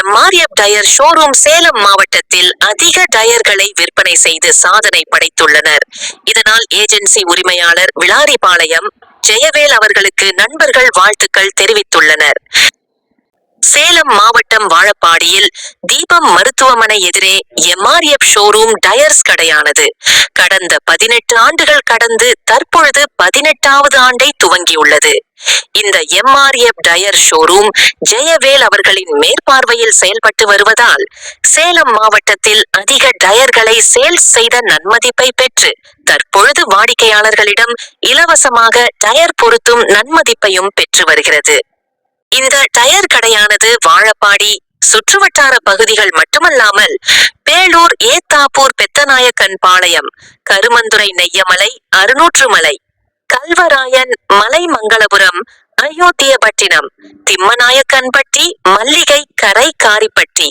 MRF tyre showroom Salem மாவட்டத்தில் அதிக டயர்களை விற்பனை செய்து சாதனை படைத்துள்ளனர். இதனால் ஏஜென்சி உரிமையாளர் விளாரிபாளையம் ஜெயவேல் அவர்களுக்கு நண்பர்கள் வாழ்த்துக்கள் தெரிவித்துள்ளனர். சேலம் மாவட்டம் வாழப்பாடியில் தீபம் மருத்துவமனை எதிரே எம்ஆர்எஃப் ஷோரூம் டயர்ஸ் கடையானது. கடந்த பதினெட்டு ஆண்டுகள் கடந்து தற்பொழுது பதினெட்டாவது ஆண்டை துவங்கியுள்ளது. இந்த எம்ஆர்எஃப் டயர் ஷோரூம் ஜெயவேல் அவர்களின் மேற்பார்வையில் செயல்பட்டு வருவதால் சேலம் மாவட்டத்தில் அதிக டயர்களை சேல்ஸ் செய்த நன்மதிப்பை பெற்று தற்பொழுது வாடிக்கையாளர்களிடம் இலவசமாக டயர் பொருத்தும் நன்மதிப்பையும் பெற்று வருகிறது. இந்த டயர் கடையானது வாழப்பாடி சுற்றுவட்டார பகுதிகள் மட்டுமல்லாமல் பேலூர் ஏத்தாப்பூர் பெத்தநாயக்கன் பாளையம் கருமந்துறை நெய்யமலை அறுநூற்றுமலை கல்வராயன் மலைமங்கலபுரம் அயோத்தியபட்டினம் திம்மநாயக்கன்பட்டி மல்லிகை கரை காரிப்பட்டி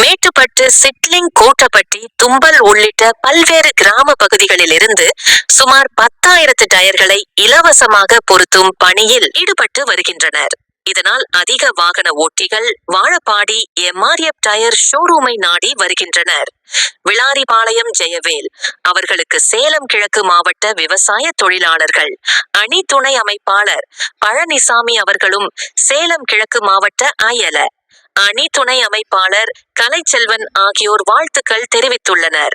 மேட்டுப்பட்டு சிட்லிங் கோட்டப்பட்டி தும்பல் உள்ளிட்ட பல்வேறு கிராம பகுதிகளிலிருந்து சுமார் பத்தாயிரத்து டயர்களை இலவசமாக பொருத்தும் பணியில் ஈடுபட்டு வருகின்றனர். இதனால் அதிக வாகன ஓட்டிகள் வாழப்பாடி எம்ஆர்எஃப் டயர் ஷோரூமை நாடி வருகின்றனர். விளாரிபாளையம் ஜெயவேல் அவர்களுக்கு சேலம் கிழக்கு மாவட்ட விவசாய தொழிலாளர்கள் அணி துணை அமைப்பாளர் பழனிசாமி அவர்களும் சேலம் கிழக்கு மாவட்ட அயல அணி துணை அமைப்பாளர் கலைச்செல்வன் ஆகியோர் வாழ்த்துக்கள் தெரிவித்துள்ளனர்.